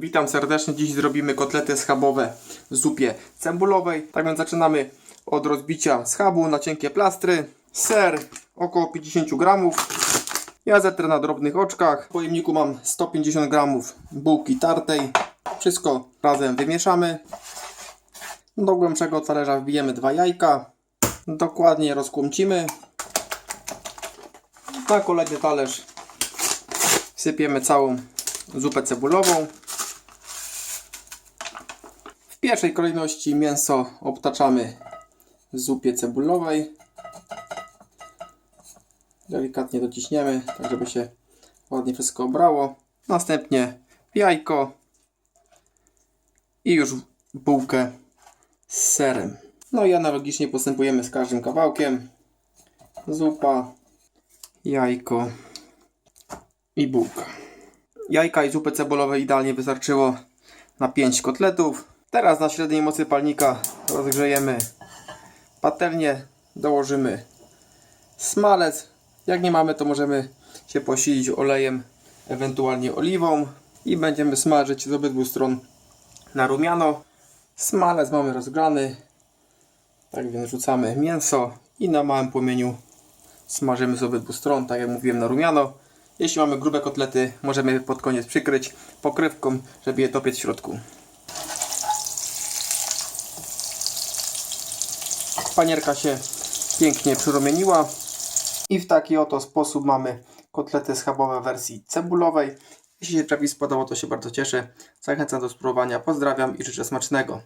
Witam serdecznie. Dziś zrobimy kotlety schabowe w zupie cebulowej. Tak więc zaczynamy od rozbicia schabu na cienkie plastry. Ser około 50 gramów. Ja zetrę na drobnych oczkach. W pojemniku mam 150 gramów bułki tartej. Wszystko razem wymieszamy. Do głębszego talerza wbijemy dwa jajka. Dokładnie rozkłącimy. Na kolejny talerz wsypiemy całą zupę cebulową. W pierwszej kolejności mięso obtaczamy w zupie cebulowej. Delikatnie dociśniemy, tak żeby się ładnie wszystko obrało. Następnie jajko i już bułkę z serem. No i analogicznie postępujemy z każdym kawałkiem. Zupa, jajko i bułka. Jajka i zupy cebulowej idealnie wystarczyło na 5 kotletów. Teraz na średniej mocy palnika rozgrzejemy patelnię, dołożymy smalec. Jak nie mamy, to możemy się posilić olejem, ewentualnie oliwą i będziemy smażyć z obydwu stron na rumiano. Smalec mamy rozgrany, tak więc rzucamy mięso i na małym płomieniu smażymy z obydwu stron, tak jak mówiłem, na rumiano. Jeśli mamy grube kotlety, możemy pod koniec przykryć pokrywką, żeby je topić w środku. Panierka się pięknie przyrumieniła i w taki oto sposób mamy kotlety schabowe w wersji cebulowej. Jeśli się przepis spodobał, to się bardzo cieszę. Zachęcam do spróbowania. Pozdrawiam i życzę smacznego.